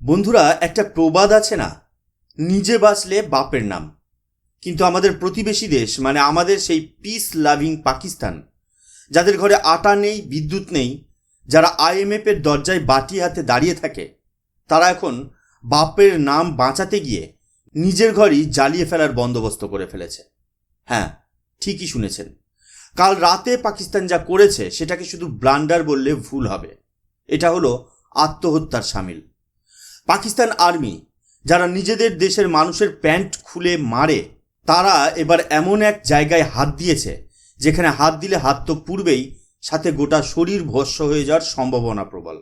বন্ধুরা, একটা প্রবাদ আছে না? নিজে বাঁচলে বাপের নাম। কিন্তু আমাদের প্রতিবেশী দেশ মানে আমাদের সেই পিস লাভিং পাকিস্তান, যাদের ঘরে আটা নেই, বিদ্যুৎ নেই, যারা আইএমএফ এর দরজায় বাটি হাতে দাঁড়িয়ে থাকে, তারা এখন বাপের নাম বাঁচাতে গিয়ে নিজের ঘরই জ্বালিয়ে ফেলার বন্দোবস্ত করে ফেলেছে। হ্যাঁ ঠিকই শুনেছেন। কাল রাতে পাকিস্তান যা করেছে, সেটাকে শুধু ব্লান্ডার বললে ভুল হবে। এটা হলো আত্মহত্যার সামিল। পাকিস্তান আর্মি, যারা নিজেদের দেশের মানুষের প্যান্ট খুলে মারে, তারা এবার এমন এক জায়গায় হাত দিয়েছে, যেখানে হাত দিলে হাত তো পূর্বেই সাথে গোটা শরীর ভস্য হয়ে যাওয়ার সম্ভাবনা প্রবল।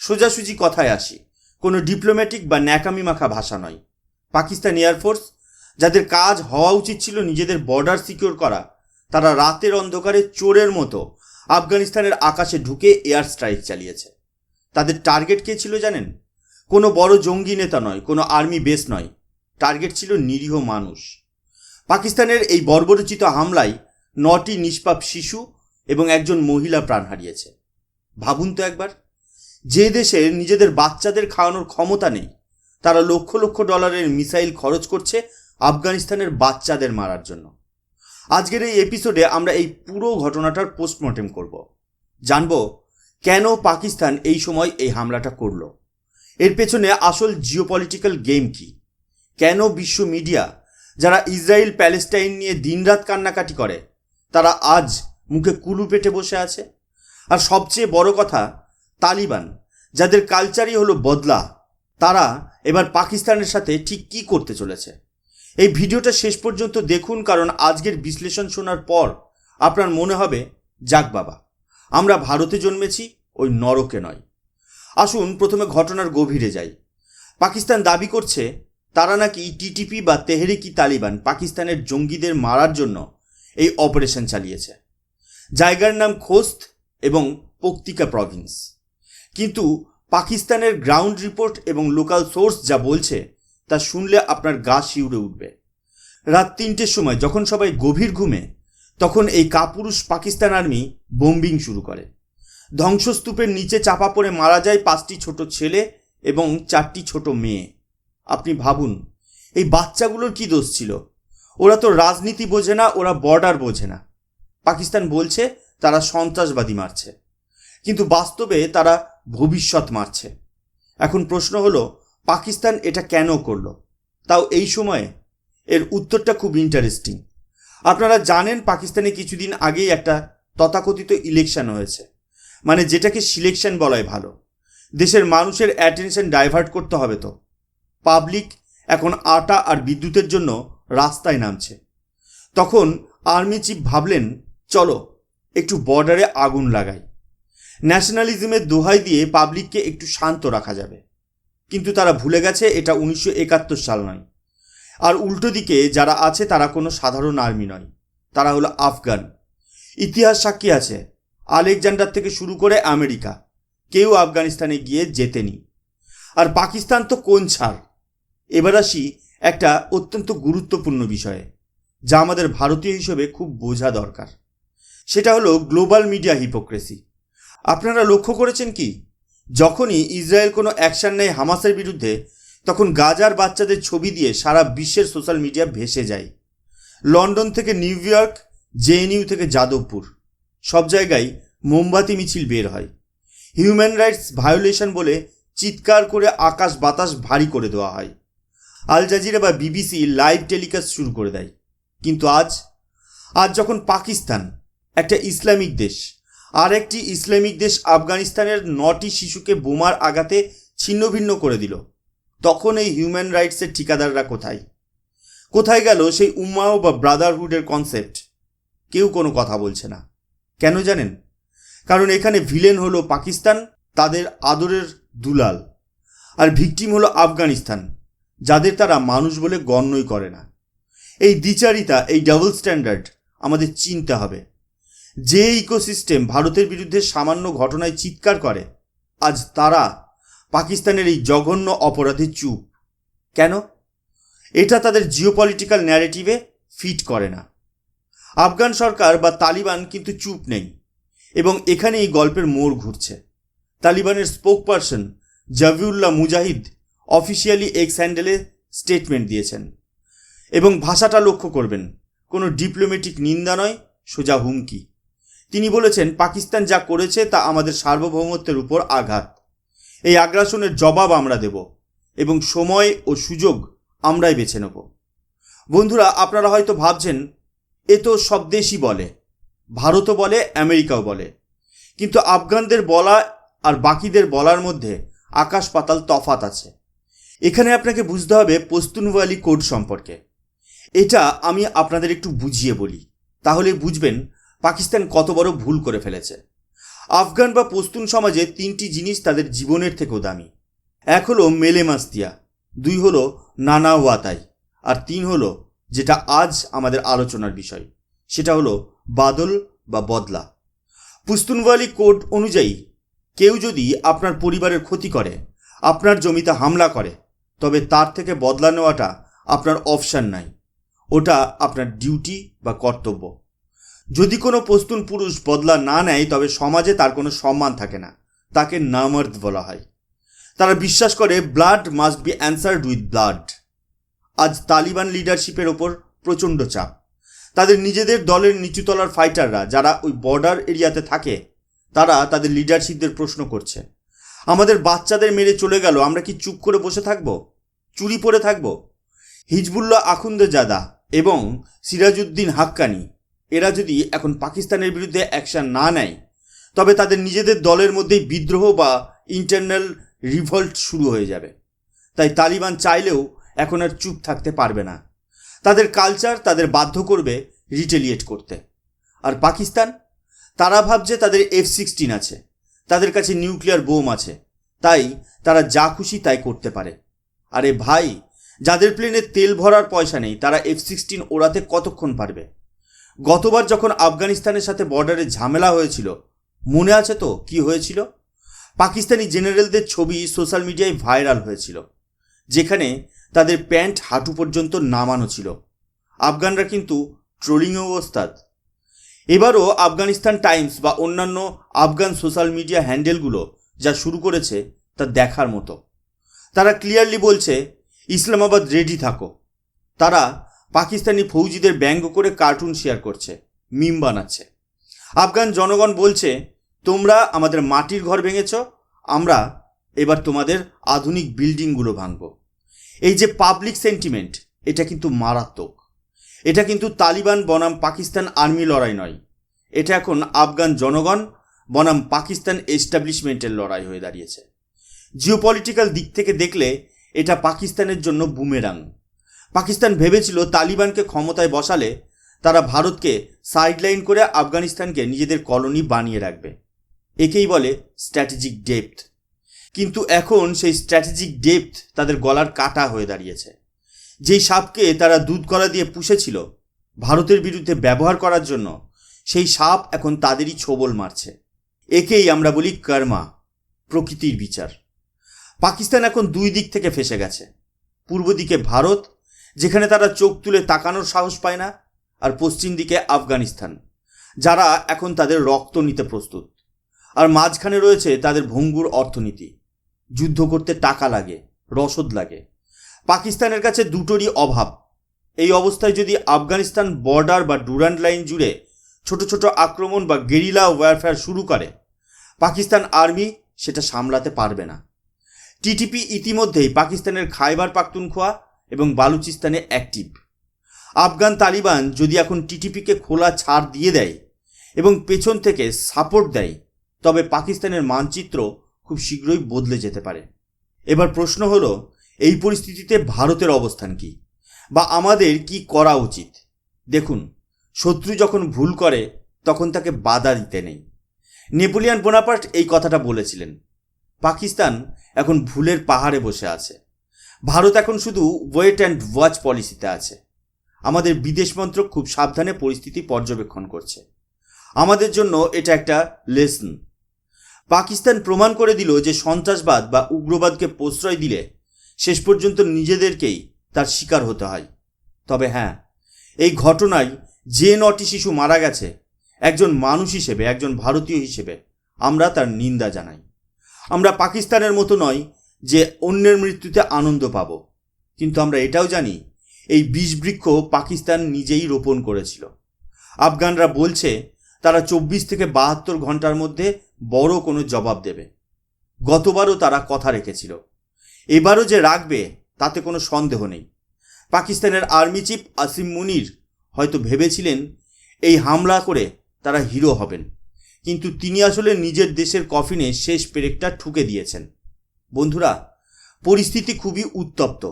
সোজাসুজি কথায় আসি, কোনো ডিপ্লোম্যাটিক বা ন্যাকামি মাখা ভাষা নয়। পাকিস্তান এয়ারফোর্স যাদের কাজ হওয়া উচিত ছিল নিজেদের বর্ডার সিকিউর করা, তারা রাতের অন্ধকারে চোরের মতো আফগানিস্তানের আকাশে ঢুকে এয়ার স্ট্রাইক চালিয়েছে। তাদের টার্গেট কে ছিল জানেন? কোনো বড় জঙ্গি নেতা নয়, কোনো আর্মি বেস নয়। টার্গেট ছিল নিরীহ মানুষ। পাকিস্তানের এই বর্বরচিত হামলায় নটি নিষ্পাপ শিশু এবং একজন মহিলা প্রাণ হারিয়েছে। ভাবুন তো একবার, যে দেশে নিজেদের বাচ্চাদের খাওয়ানোর ক্ষমতা নেই, তারা লক্ষ লক্ষ ডলারের মিসাইল খরচ করছে আফগানিস্তানের বাচ্চাদের মারার জন্য। আজকের এই এপিসোডে আমরা এই পুরো ঘটনাটার পোস্টমর্টেম করব। জানব কেন পাকিস্তান এই সময় এই হামলাটা করল। এর পেছনে আসল জিওপলিটিক্যাল গেম কি? কেন বিশ্ব মিডিয়া যারা ইসরায়েল, প্যালেস্টাইন নিয়ে দিনরাত কান্নাকাটি করে, তারা আজ মুখে কুলু পেটে বসে আছে? আর সবচেয়ে বড় কথা, তালিবান, যাদের কালচারই হলো বদলা, তারা এবার পাকিস্তানের সাথে ঠিক কি করতে চলেছে? এই ভিডিওটা শেষ পর্যন্ত দেখুন, কারণ আজকের বিশ্লেষণ শোনার পর আপনার মনে হবে, যাক বাবা, আমরা ভারতে জন্মেছি, ওই নরকে নয়। আসুন প্রথমে ঘটনার গভীরে যাই। পাকিস্তান দাবি করছে, তারা নাকি টিটিপি বা তেহরিকি তালিবান পাকিস্তানের জঙ্গিদের মারার জন্য এই অপারেশন চালিয়েছে। জায়গার নাম খোস্ত এবং পক্তিকা প্রভিন্স। কিন্তু পাকিস্তানের গ্রাউন্ড রিপোর্ট এবং লোকাল সোর্স যা বলছে, তা শুনলে আপনার গা শিউরে উঠবে। রাত তিনটের সময় যখন সবাই গভীর ঘুমে, তখন এই কাপুরুষ পাকিস্তান আর্মি বোম্বিং শুরু করে। ধ্বংসস্তূপের নিচে চাপা পড়ে মারা যায় পাঁচটি ছোট ছেলে এবং চারটি ছোট মেয়ে। আপনি ভাবুন, এই বাচ্চাগুলোর কি দোষ ছিল? ওরা তো রাজনীতি বোঝে না, ওরা বর্ডার বোঝে না। পাকিস্তান বলছে তারা সন্ত্রাসবাদী মারছে, কিন্তু বাস্তবে তারা ভবিষ্যৎ মারছে। এখন প্রশ্ন হলো, পাকিস্তান এটা কেন করল? তাও এই সময়ে? এর উত্তরটা খুব ইন্টারেস্টিং আপনারা জানেন, পাকিস্তানে কিছুদিন আগেই একটা তথাকথিত ইলেকশন হয়েছে। মানে যেটাকে সিলেকশন বলাই ভালো। দেশের মানুষের অ্যাটেনশন ডাইভার্ট করতে হবে তো। পাবলিক এখন আটা আর বিদ্যুতের জন্য রাস্তায় নামছে। তখন আর্মি চিফ ভাবলেন, চলো, একটু বর্ডারে আগুন লাগাই। ন্যাশনালিজমের দোহাই দিয়ে পাবলিককে একটু শান্ত রাখা যাবে। কিন্তু তারা ভুলে গেছে, এটা উনিশশো একাত্তর সাল নয়। আর উল্টো দিকে যারা আছে, তারা কোনো সাধারণ আর্মি নয়। তারা হলো আফগান। ইতিহাস সাক্ষী আছে। আলেকজান্ডার থেকে শুরু করে আমেরিকা। কেউ আফগানিস্তানে গিয়ে জেতেনি। আর পাকিস্তান তো কোন ছাড়? এবার আসি একটা অত্যন্ত গুরুত্বপূর্ণ বিষয়ে, যা আমাদের ভারতীয় হিসেবে খুব বোঝা দরকার। সেটা হলো গ্লোবাল মিডিয়া হিপোক্রেসি। আপনারা লক্ষ্য করেছেন কি? যখনই ইসরায়েল কোনো অ্যাকশন নেয় হামাসের বিরুদ্ধে, তখন গাজার বাচ্চাদের ছবি দিয়ে সারা বিশ্বের সোশ্যাল মিডিয়া ভেসে যায়। লন্ডন থেকে নিউ ইয়র্ক জেএনইউ থেকে যাদবপুর। সব জায়গায় মোমবাতি, মিছিল বের হয়। হিউম্যান রাইটস ভায়োলেশন বলে চিৎকার করে আকাশ বাতাস ভারী করে দেওয়া হয়। আল জাজিরা বা বিবিসি লাইভ টেলিকাস্ট শুরু করে দেয়। কিন্তু আজ আজ যখন পাকিস্তান একটা ইসলামিক দেশ, আর একটি ইসলামিক দেশ আফগানিস্তানের নটি শিশুকে বোমার আঘাতে ছিন্নভিন্ন করে দিল, তখন এই হিউম্যান রাইটসের ঠিকাদাররা কোথায়? কোথায় গেল সেই উম্মাও বা ব্রাদারহুডের কনসেপ্ট কেউ কোনো কথা বলছে না। কেন জানেন? কারণ এখানে ভিলেন হলো পাকিস্তান, তাদের আদরের দুলাল। আর ভিকটিম হলো আফগানিস্তান, যাদের তারা মানুষ বলে গণ্যই করে না। এই দ্বিচারিতা, এই ডাবল স্ট্যান্ডার্ড আমাদের চিনতে হবে। যে ইকোসিস্টেম ভারতের বিরুদ্ধে সামান্য ঘটনায় চিৎকার করে, আজ তারা পাকিস্তানের এই জঘন্য অপরাধে চুপ। কেন? এটা তাদের জিওপলিটিক্যাল ন্যারেটিভে ফিট করে না। আফগান সরকার বা তালিবান কিন্তু চুপ নেই। এবং এখানেই গল্পের মোড় ঘুরছে। তালিবানের spokesperson Zabiullah Mujahid officially X হ্যান্ডেলে স্টেটমেন্ট দিয়েছেন। এবং ভাষাটা লক্ষ্য করবেন, কোনো ডিপ্লোম্যাটিক নিন্দা নয়, সোজা হুমকি। তিনি বলেছেন, পাকিস্তান যা করেছে তা আমাদের সার্বভৌমত্বের উপর আঘাত। এই আগ্রাসনের জবাব আমরা দেব এবং সময় ও সুযোগ আমরাই বেছে নেব। বন্ধুরা, আপনারা হয়তো ভাবছেন এ তো সব দেশই বলে। ভারতও বলে, আমেরিকাও বলে। কিন্তু আফগানদের বলা আর বাকিদের বলার মধ্যে আকাশ পাতাল তফাত আছে। এখানে আপনাকে বুঝতে হবে পস্তুনওয়ালি কোড সম্পর্কে। এটা আমি আপনাদের একটু বুঝিয়ে বলি। তাহলে বুঝবেন পাকিস্তান কত বড় ভুল করে ফেলেছে। আফগান বা পস্তুন সমাজে তিনটি জিনিস তাদের জীবনের থেকেও দামি। এক হলো মেলে মাস্তিয়া দুই হলো নানা ওয়াতাই, আর তিন হলো যেটা আজ আমাদের আলোচনার বিষয়। সেটা হলো বাদল বা বদলা। পুস্তুনওয়ালি কোড অনুযায়ী, কেউ যদি আপনার পরিবারের ক্ষতি করে, আপনার জমিতে হামলা করে, তবে তার থেকে বদলা নেওয়াটা আপনার অপশান নাই। ওটা আপনার ডিউটি বা কর্তব্য। যদি কোনো পস্তুন পুরুষ বদলা না নেয়, তবে সমাজে তার কোনো সম্মান থাকে না। তাকে নামর্দ বলা হয়। তারা বিশ্বাস করে blood must be answered with blood আজ তালিবান লিডারশিপের ওপর প্রচণ্ড চাপ। তাদের নিজেদের দলের নিচুতলার ফাইটাররা যারা ওই বর্ডার এরিয়াতে থাকে, তারা তাদের লিডারশিপদের প্রশ্ন করছে। আমাদের বাচ্চাদের মেরে চলে গেল, আমরা কি চুপ করে বসে থাকব? চুরি পরে থাকব? হিজবুল্লাহ আখুন্দে জাদা এবং সিরাজউদ্দিন হাক্কানি, এরা যদি এখন পাকিস্তানের বিরুদ্ধে অ্যাকশন না নেয়, তবে তাদের নিজেদের দলের মধ্যেই বিদ্রোহ বা ইন্টারনাল রিভল্ট শুরু হয়ে যাবে। তাই তালিবান চাইলেও এখন আর চুপ থাকতে পারবে না। তাদের কালচার তাদের বাধ্য করবে রিটেলিয়েট করতে। আর পাকিস্তান? তারা ভাবছে তাদের এফ সিক্সটিন আছে। তাদের কাছে নিউক্লিয়ার বোম আছে। তাই তারা যা খুশি তাই করতে পারে। আরে ভাই, যাদের প্লেনে তেল ভরার পয়সা নেই, তারা এফ সিক্সটিন ওড়াতে কতক্ষণ পারবে? গতবার যখন আফগানিস্তানের সাথে বর্ডারে ঝামেলা হয়েছিল, মনে আছে তো কি হয়েছিল? পাকিস্তানি জেনারেলদের ছবি সোশ্যাল মিডিয়ায় ভাইরাল হয়েছিল, যেখানে তাদের প্যান্ট হাঁটু পর্যন্ত নামানো ছিল। আফগানরা কিন্তু ট্রোলিংয়েও ওস্তাদ। এবারও আফগানিস্তান টাইমস বা অন্যান্য আফগান সোশ্যাল মিডিয়া হ্যান্ডেলগুলো যা শুরু করেছে তা দেখার মতো। তারা ক্লিয়ারলি বলছে, ইসলামাবাদ রেডি থাকো। তারা পাকিস্তানি ফৌজিদের ব্যঙ্গ করে কার্টুন শেয়ার করছে, মিম বানাচ্ছে। আফগান জনগণ বলছে, তোমরা আমাদের মাটির ঘর ভেঙেছ, আমরা এবার তোমাদের আধুনিক বিল্ডিংগুলো ভাঙব। এই যে পাবলিক সেন্টিমেন্ট এটা কিন্তু মারাত্মক। এটা কিন্তু তালিবান বনাম পাকিস্তান আর্মি লড়াই নয়। এটা এখন আফগান জনগণ বনাম পাকিস্তান এস্টাবলিশমেন্টের লড়াই হয়ে দাঁড়িয়েছে। জিওপলিটিক্যাল দিক থেকে দেখলে এটা পাকিস্তানের জন্য বুমেরাং পাকিস্তান ভেবেছিল তালিবানকে ক্ষমতায় বসালে তারা ভারতকে সাইডলাইন করে আফগানিস্তানকে নিজেদের কলোনি বানিয়ে রাখবে। একেই বলে স্ট্র্যাটেজিক ডেপথ কিন্তু এখন সেই স্ট্র্যাটেজিক ডেপথ তাদের গলার কাটা হয়ে দাঁড়িয়েছে। যেই সাপকে তারা দুধ কলা দিয়ে পুষেছিল ভারতের বিরুদ্ধে ব্যবহার করার জন্য, সেই সাপ এখন তাদেরই ছোবল মারছে। একেই আমরা বলি কর্মা, প্রকৃতির বিচার। পাকিস্তান এখন দুই দিক থেকে ফেসে গেছে। পূর্ব দিকে ভারত, যেখানে তারা চোখ তুলে তাকানোর সাহস পায় না, আর পশ্চিম দিকে আফগানিস্তান, যারা এখন তাদের রক্ত নিতে প্রস্তুত। আর মাঝখানে রয়েছে তাদের ভঙ্গুর অর্থনীতি। যুদ্ধ করতে টাকা লাগে, রসদ লাগে। পাকিস্তানের কাছে দুটোরই অভাব। এই অবস্থায় যদি আফগানিস্তান বর্ডার বা ডুরান্ড লাইন জুড়ে ছোট ছোট আক্রমণ বা গেরিলা ওয়ারফেয়ার শুরু করে, পাকিস্তান আর্মি সেটা সামলাতে পারবে না। টিটিপি ইতিমধ্যেই পাকিস্তানের খাইবার পাখতুনখোয়া এবং বালুচিস্তানে অ্যাক্টিভ। আফগান তালিবান যদি এখন টিটিপিকে খোলা ছাড় দিয়ে দেয় এবং পেছন থেকে সাপোর্ট দেয়, তবে পাকিস্তানের মানচিত্র খুব শীঘ্রই বদলে যেতে পারে। এবার প্রশ্ন হলো, এই পরিস্থিতিতে ভারতের অবস্থান কি? বা আমাদের কি করা উচিত? দেখুন, শত্রু যখন ভুল করে, তখন তাকে বাধা দিতে নেই। নেপোলিয়ান বোনাপার্ট এই কথাটা বলেছিলেন। পাকিস্তান এখন ভুলের পাহাড়ে বসে আছে। ভারত এখন শুধু ওয়েট অ্যান্ড ওয়াচ পলিসিতে আছে। আমাদের বিদেশ মন্ত্রক খুব সাবধানে পরিস্থিতি পর্যবেক্ষণ করছে। আমাদের জন্য এটা একটা লেসন। পাকিস্তান প্রমাণ করে দিল যে সন্ত্রাসবাদ বা উগ্রবাদকে প্রশ্রয় দিলে শেষ পর্যন্ত নিজেদেরকেই তার শিকার হতে হয়। তবে হ্যাঁ এই ঘটনায় যে নটি শিশু মারা গেছে, একজন মানুষ হিসেবে, একজন ভারতীয় হিসেবে, আমরা তার নিন্দা জানাই। আমরা পাকিস্তানের মতো নয় যে অন্যের মৃত্যুতে আনন্দ পাব। কিন্তু আমরা এটাও জানি, এই বিষবৃক্ষ পাকিস্তান নিজেই রোপণ করেছিল। আফগানরা বলছে তারা চব্বিশ থেকে বাহাত্তর ঘণ্টার মধ্যে বড় কোনো জবাব দেবে। গতবারও তারা কথা রেখেছিল। এবারও যে রাখবে, তাতে কোনো সন্দেহ নেই। পাকিস্তানের আর্মি চিফ আসিম মুনির হয়তো ভেবেছিলেন এই হামলা করে তারা হিরো হবেন, কিন্তু তিনি আসলে নিজের দেশের কফিনে শেষ পেরেকটা ঠুকে দিয়েছেন। বন্ধুরা, পরিস্থিতি খুবই উত্তপ্ত।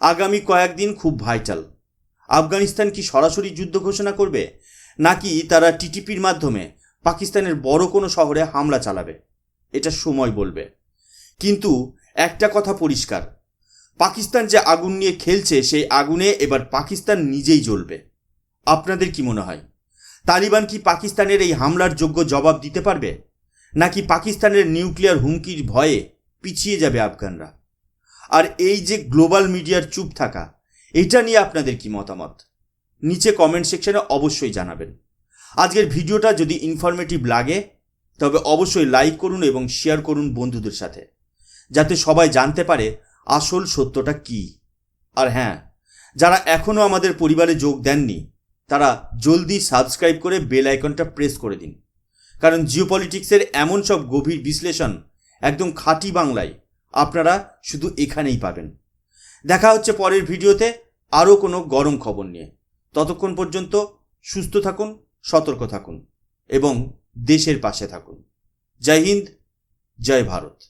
আগামী কয়েকদিন খুব ভাইটাল। আফগানিস্তান কি সরাসরি যুদ্ধ ঘোষণা করবে? নাকি তারা টিটিপির মাধ্যমে পাকিস্তানের বড় কোনো শহরে হামলা চালাবে? এটা সময় বলবে। কিন্তু একটা কথা পরিষ্কার। পাকিস্তান যে আগুন নিয়ে খেলছে, সেই আগুনে এবার পাকিস্তান নিজেই জ্বলবে। আপনাদের কি মনে হয়? তালিবান কি পাকিস্তানের এই হামলার যোগ্য জবাব দিতে পারবে? নাকি পাকিস্তানের নিউক্লিয়ার হুমকির ভয়ে পিছিয়ে যাবে আফগানরা? আর এই যে গ্লোবাল মিডিয়ার চুপ থাকা, এটা নিয়ে আপনাদের কি মতামত? নিচে কমেন্ট সেকশনে অবশ্যই জানাবেন। আজকের ভিডিওটা যদি ইনফরমেটিভ লাগে, তবে অবশ্যই লাইক করুন এবং শেয়ার করুন বন্ধুদের সাথে, যাতে সবাই জানতে পারে আসল সত্যটা কি। আর হ্যাঁ যারা এখনও আমাদের পরিবারে যোগ দেননি, তারা জলদি সাবস্ক্রাইব করে বেল আইকনটা প্রেস করে দিন। কারণ জিওপলিটিক্সের এমন সব গভীর বিশ্লেষণ একদম খাঁটি বাংলায় আপনারা শুধু এখানেই পাবেন। দেখা হচ্ছে পরের ভিডিওতে, আরও কোনো গরম খবর নিয়ে। ততক্ষণ পর্যন্ত সুস্থ থাকুন সতর্ক থাকুন এবং দেশের পাশে থাকুন। জয় হিন্দ জয় ভারত।